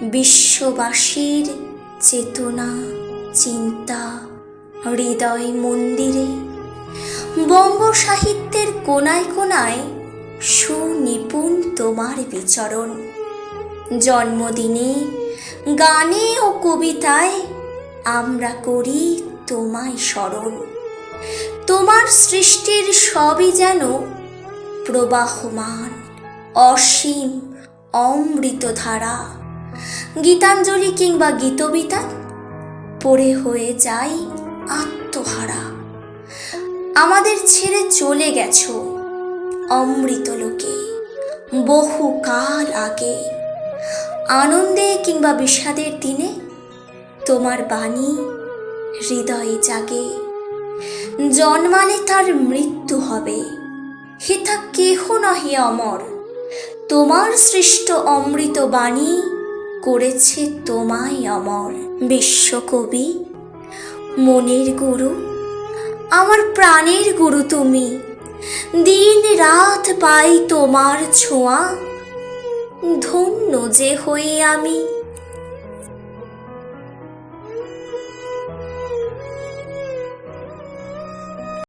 বিশ্ববাসীর চেতনা, চিন্তা, হৃদয় মন্দিরে, বঙ্গ সাহিত্যের কোনায় কোনায় সুনিপুণ তোমার বিচরণ। জন্মদিনে, গানে ও কবিতায় আমরা করি তোমায় স্মরণ। তোমার সৃষ্টির সবই যেন প্রবাহমান, অসীম অমৃত ধারা গীতাঞ্জলি কিংবা গীতবিতা, পড়ে হয়ে যাই আত্মহারা। আমাদের ছেড়ে চলে গেছো অমৃত লোকে। বহু কাল আগে, আনন্দে কিংবা বিষাদের দিনে তোমার বাণী হৃদয়ে জাগে। জন্মালে তার মৃত্যু হবে হিতা কেহ নহে অমর। তোমার সৃষ্ট অমৃত বাণী করেছে তোমায় অমর বিশ্বকবি। মনের গুরু, আমার প্রাণের গুরু তুমি। দিন রাত পাই তোমার ছোঁয়া। ধন্য যে হই আমি।